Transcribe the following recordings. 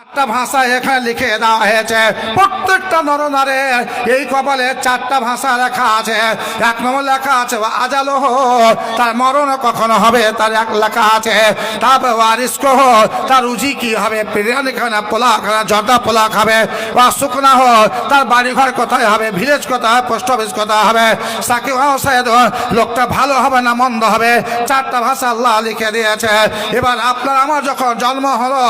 চারটা ভাষা এখানে লিখে দেওয়া হয়েছে। প্রত্যেকটা নরনারে এই কপালে চারটা ভাষা লেখা আছে। এক নম্বর লেখা আছে আজালো তার মরণ কখনো হবে? তার এক লেখা আছে, তারপর ওয়ারিস্ক তার রুজি কি হবে? বিরিয়ানি খানা পোলা খানা জর্দা পোলা খাবে? বা শুকনা হো। তার বাড়ি ঘর কোথায় হবে? ভিলেজ কোথায় হবে? পোস্ট অফিস কোথায় হবে? সাকিব হোসেন লোকটা ভালো হবে না মন্দ হবে? চারটা ভাষা আল্লাহ লিখে দিয়েছে। এবার আপনার, আমার যখন জন্ম হলো,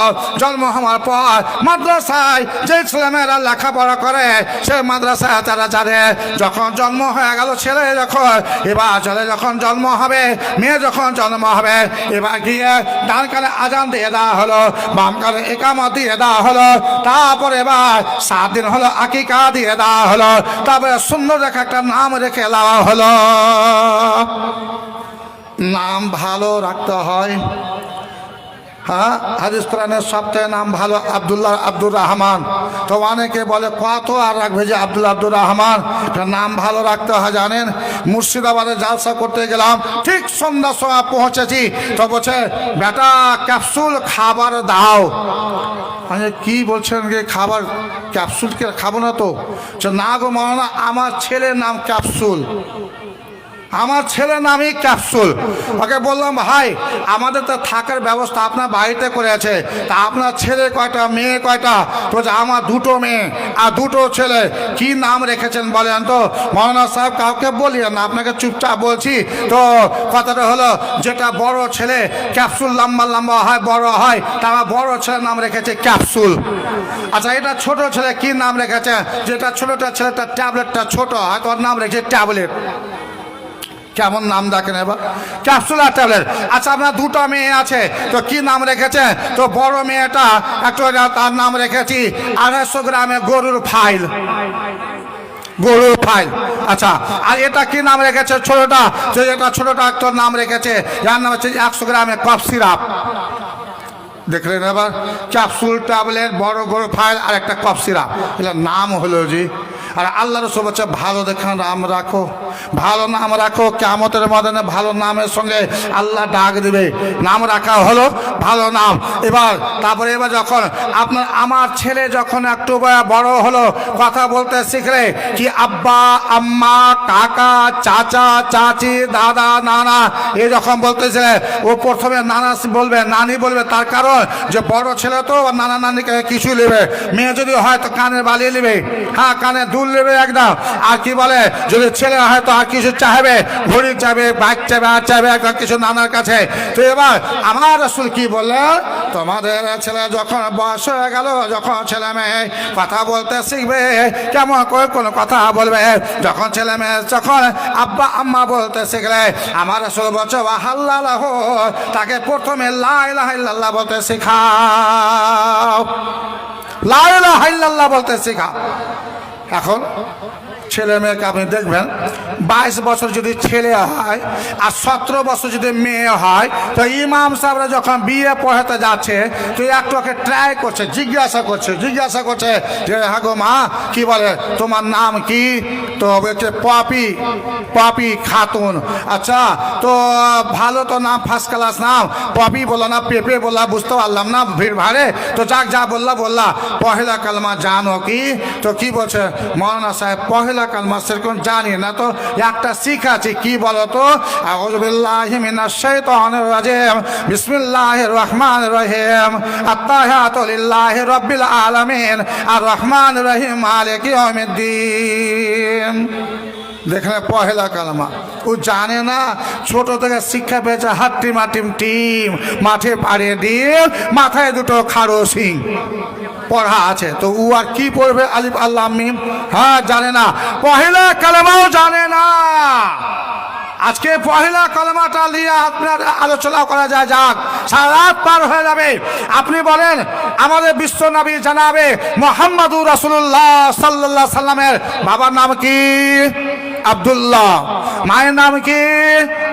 জন্ম হওয়ার পর মাদ্রাসায় যে ছেলেমেয়েরা লেখাপড়া করে, সে মাদ্রাসায় তারা জানে, যখন জন্ম হয়ে গেল ছেলে যখন, এবার ছেলে যখন জন্ম হবে, মেয়ে যখন জন্ম হবে, এবার গিয়ে ডান কানে আজান দিয়ে দেওয়া হলো, বাম কানে একামত দিয়ে দেওয়া হলো, তারপর এবার সাত দিন হলো আকিকা দিয়ে দেওয়া হলো, তারপরে সুন্দর রেখে একটা নাম রেখে দেওয়া হলো। নাম ভালো রাখতে হয়। হ্যাঁ? হাদিস কোরআনের সবচেয়ে নাম ভালো আবদুল্লাহ আব্দুর রহমান। তো অনেকে বলে, কত আর রাখবে যে আব্দুল আব্দুর রহমান? নাম ভালো রাখতে হয়, জানেন? মুর্শিদাবাদে জালসা করতে গেলাম, ঠিক সন্ধ্যার সময় পৌঁছেছি। তো বলছে, বেটা, ক্যাপসুল খাবার দাও। মানে কি বলছেন যে খাবার ক্যাপসুল কে খাব না তো? না গো মাওলানা, আমার ছেলের নাম ক্যাপসুল। আমার ছেলের নামই ক্যাপসুল। ওকে বললাম, ভাই, আমাদের তো থাকার ব্যবস্থা আপনার বাড়িতে করে আছে তা আপনার ছেলে কয়টা, মেয়ে কয়টা? তো আমার দুটো মেয়ে আর দুটো ছেলে। কি নাম রেখেছেন বলেন তো? মৌলানা সাহেব কাউকে বলি না, আপনাকে চুপচাপ বলছি। তো কথাটা হলো, যেটা বড় ছেলে ক্যাপসুল লম্বা লম্বা হয়, বড় হয় তা আমার বড় ছেলের নাম রেখেছে ক্যাপসুল। আচ্ছা এটা ছোট ছেলে কি নাম রেখেছে? যেটা ছোটটা ছেলেটা ট্যাবলেটটা ছোট হয় তোর নাম রেখেছে ট্যাবলেট। কেমন নাম দেখেন এবার? ক্যাপসুলার ট্যাবলেট। আচ্ছা আপনার দুটো মেয়ে আছে, তো কি নাম রেখেছে? তো বড় মেয়েটা, একটু তার নাম রেখেছি, আড়াইশো গ্রামে গরুর ফাইল। গরুর ফাইল। আচ্ছা আর এটা কি নাম রেখেছে ছোটটা? যে এটা ছোটটা একটা নাম রেখেছে, যার নাম হচ্ছে একশো গ্রামে কফ সিরাপ। দেখলেন এবার? ক্যাপসুল ট্যাবলেট, বড় গরু ফাইল, আর একটা কফ সিরাপ। এটার নাম হলো জি, আর আল্লাহ রসুল বলছে, ভালো দেখা নাম রাখো। ভালো নাম রাখো কেমতের মদনে ভালো নামের সঙ্গে আল্লাহ ডাক দিবে। নাম রাখা হলো ভালো নাম। এবার, তারপরে এবার যখন আপনার, আমার ছেলে যখন একটু বড় হলো, কথা বলতে শিখলে কি আব্বা, আম্মা, কাকা, চাচা, চাচি, দাদা, নানা, এ যখন বলতেছে ও প্রথমে নানা বলবে, নানি বলবে, তার কারণ যে বড় ছেলে তো নানা নানিকে কিছু নেবে। মেয়ে যদি হয় তো কানে বালিয়ে নেবে। হ্যাঁ কানে দুল নেবে একদম। আর কি বলে, যদি ছেলে হয় তো আর কিছু চাইবে? ঘড়ি চাইবে বাইক চাইবে, আর চাইবে একটা কিছু নানার কাছে। তো এবার আমার রসুল কি বললে? তোমাদের ছেলে যখন বয়স হয়ে গেল, যখন ছেলে মেয়ে কথা বলতে শিখবে, কেমন করে কোনো কথা বলবে? যখন ছেলে মেয়ে যখন আব্বা আম্মা বলতে শিখলে, আমার আসল রসুল বলছে হাল্লাহ তাকে প্রথমে লাই লাইল্লাহ বলতে শেখাও। লাইল্লাহ বলতে শেখাও এখন ছেলে মেয়েকে আপনি দেখবেন, বাইশ বছর যদি ছেলে হয় আর সতেরো বছর যদি মেয়ে হয়, তো ইমাম সাহেবরা যখন বিয়ে পড়াতে যাচ্ছে, তো একটু ওকে ট্রাই করছে, জিজ্ঞাসা করছে জিজ্ঞাসা করছে যে হ্যাঁ গো মা, কি বলে, তোমার নাম কি? তো বলছে, পপি পপি খাতুন। আচ্ছা তো ভালো তো নাম ফার্স্ট ক্লাস নাম। পপি বলল না, পেপে বললা, বুঝতে পারলাম না, ভিড় ভাড়ে। তো যাক, যা বললা বললা। পহেলা কালমা জানো কি? তো কি বলছে? মৌলানা সাহেব, পহেলা কালমা সেরকম জানি না তো, একটা শিখাছি কি বলো তো আউযুবিল্লাহি মিনাশ শাইতানির রাজিম, বিসমিল্লাহির রহমানির রহিম আত্তাহিয়াতু লিল্লাহি রাব্বিল আলামিন আর রহমান রহিম, মালিক ইয়াউমিদ্দিন। দেখলে পহেলা কালমা। ও জানে না, ছোট থেকে শিক্ষা পেয়েছে হাট্টি টিম, মাঠে পাড়ে দিয়ে মাথায় দুটো খাড়ো সিং পড়া আছে। তো উ আর কি পড়বে? আলিফ আল্লাহ মিম? হ্যাঁ জানে না। পহেলা কালেমাও জানে না। আজকে পহেলা কলমাটা নিয়ে আপনার আলোচনা করা যায়, যাক। সারা রাত পার হয়ে যাবে। আপনি বলেন, আমাদের বিশ্ব নবী জানাবে মোহাম্মদুর রাসুল্লাহ সাল্লাহ সাল্লামের বাবার নাম কি? আব্দুল্লাহ। মায়ের নাম কি?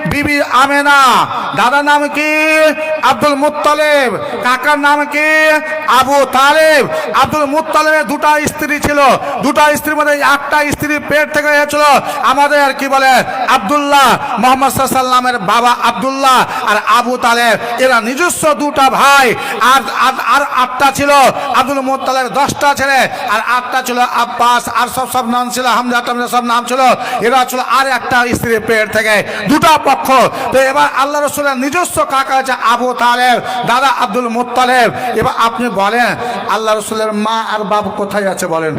বিবি আমেনা। দাদার নাম কি? আব্দুল মুত্তালেব। কাকার নাম কি? আবু তালেব। আব্দুল মুত্তালেবের দুটা স্ত্রী ছিল। দুটা স্ত্রীর মধ্যে একটা স্ত্রী পেট থেকে হয়েছিল আমাদের কি বলে? আব্দুল্লাহ মোহাম্মদ সাল্লামের বাবা আব্দুল্লাহ আর আবু তালেব। এরা নিজস্ব দুটা ভাই। আর, আর- আটটা ছিল। আব্দুল মুত্তালেব দশটা ছেলে আর আটটা ছিল আব্বাস। আর সব সব নাম ছিল, হামজা সব নাম ছিল। এরা ছিল আর একটা স্ত্রীর পেট থেকে। দুটা পক্ষ তো এবার আল্লাহ রসুলের নিজস্ব কাকা হচ্ছে আবু তালেব, দাদা আব্দুল মুত্তালেব। এবার আপনি বলেন, আল্লাহ রসুলের মা আর বাপ কোথায় আছে বলেন?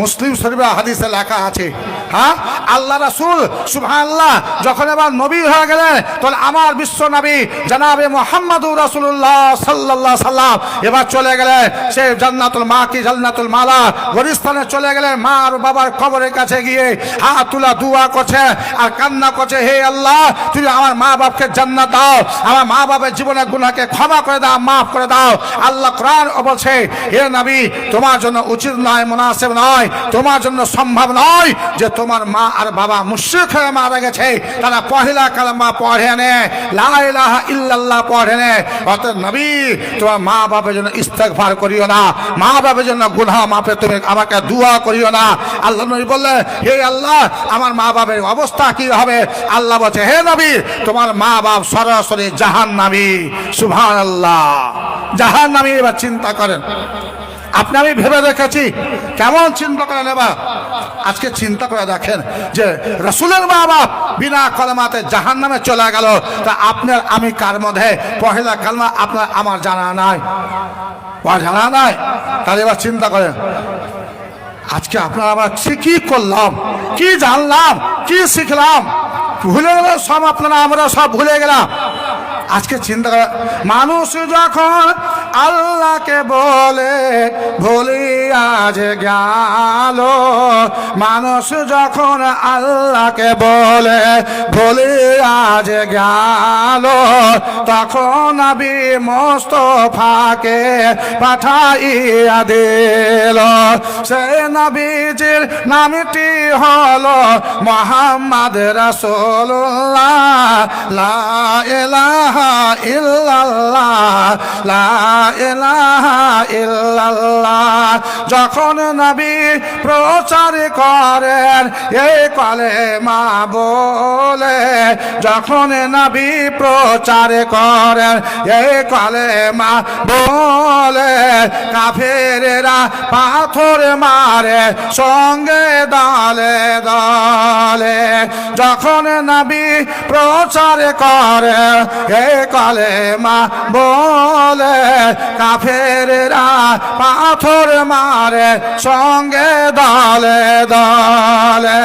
মুসলিম শরীফে হাদিসে লেখা আছে। হ্যাঁ? আল্লাহ রাসুল, সুবহানাল্লাহ, যখন এবার নবী হয়ে গেলেন, তখন আমার বিশ্ব নবী জানাবে মোহাম্মদুর রাসূলুল্লাহ সাল্লাল্লাহ সাল্লাম এবার চলে গেলেন, সে জান্নাতুল মা কি জান্নাতুল মালা? গরিস্তানে চলে গেলেন, মা আর বাবার কবরের কাছে গিয়ে হাত তুলা, দুয়া করছে আর কান্না করছে, হে আল্লাহ তুমি আমার মা বাপকে জান্নাত দাও। আমার মা বাবার জীবনের গুনাহকে ক্ষমা করে দাও, মাফ করে দাও। আল্লাহ কোরআন বলছে, হে নবী, তোমার জন্য উচিত নয়, মুনাসিব নয়, তোমার জন্য সম্ভব নয় যে তোমার মা আর বাবা মুশরিক হয়ে মারা গেছে। তারা পহেলা কালামা পড়ে নে, লা ইল্লাল্লাহ পড়ে নে। অতএব নবী, তোমার মা বাবার জন্য ইস্তেগফার করিও না। মা বাবার জন্য গুনাহ মাপে তুমি আমাকে দোয়া করিও না। আল্লাহ নবী বললেন, হে আল্লাহ, আমার মা বাবার অবস্থা কি হবে? আল্লাহ বলছে, হে নবী, তোমার মা বাপ সরাসরি জাহান্নামী, সুবহানাল্লাহ। জাহান্নামী এবার চিন্তা করেন। আপনি আমি ভেবে দেখেছি, কেমন চিন্তা করে নেবা আজকে চিন্তা করে দেখেন যে রসুলের মা বাপ বিনা কলমাতে জাহান নামে চলে গেল, তা আপনার আমি কার মধ্যে? পহেলা কালমা আপনার আমার জানা নাই। জানা নাই। তাহলে এবার চিন্তা করেন, আজকে আপনার আবার কি করলাম, কি জানলাম, কি শিখলাম? ভুলে গেল সব আপনারা আমরা সব ভুলে গেলাম। আজকে চিন্তা মানুষ যখন আল্লাহকে বলে, ভুলি আজ গেল। মানুষ যখন আল্লাহকে বলে, ভুলি আজ গেল, তখন আমি মোস্তফাকে পাঠাইয়া দিল। সে নবীজির নামটি হলো মোহাম্মদ রাসূলুল্লাহ। লা ইলাহা ইল্লাল্লাহ। লা যখন নবী প্রচার করেন এই কলে মা বলে যখন নবী প্রচার করেন এই কলে মা বলে, কাফেরেরা পাথর মারে, সঙ্গে দলে দলে। যখন নবী প্রচার করে এ কলে মা বলে, কাফেরেরা পাথর মারে, সঙ্গে দলে দলে।